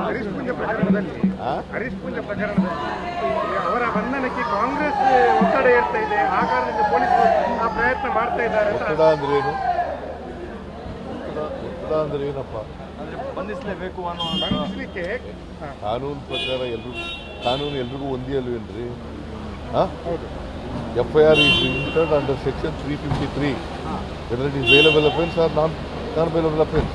ಹರೀಶ್ ಪೂಜೆ ಪ್ರಕರಣದಲ್ಲಿ ಅವರ ಬಂಧನಕ್ಕೆ ಕಾಂಗ್ರೆಸ್ ಒತ್ತಡ ಇರ್ತಾ ಇದೆ. ಆ ಕಾರಣದಿಂದ ಪೊಲೀಸರು ಆ ಪ್ರಯತ್ನ ಮಾಡ್ತಾ ಇದ್ದಾರೆ ಅಂತ ಒತ್ತಡ ಅಂದ್ರೆ ಏನು? ಒತ್ತಡ ಅಂದ್ರೆ ಏನಪ್ಪ? ಬಂಧಿಸಲೇಬೇಕು ಅನ್ನೋ ಬಂಧಿಸ್ಲಿಕ್ಕೆ ಕಾನೂನು ಪ್ರಕಾರ ಎಲ್ರಿಗೂ ಕಾನೂನು ಎಲ್ರಿಗೂ ಒಂದೇ ಅಲ್ವೇನ್ರಿ ಹೌದು. F I R is entered under section three fifty three whether it is bailable offence or non non bailable offence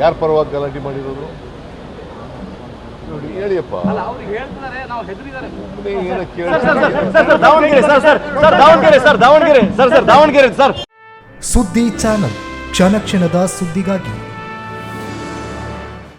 ಯಾರ ಪರವಾಗಿ ಗಲಾಟೆ ಮಾಡಿರೋದು? ನೋಡಿ ಹೇಳಿಯಪ್ಪ. ಸುದ್ದಿ ಚಾನಲ್ ಕ್ಷಣ ಕ್ಷಣದ ಸುದ್ದಿಗಾಗಿ.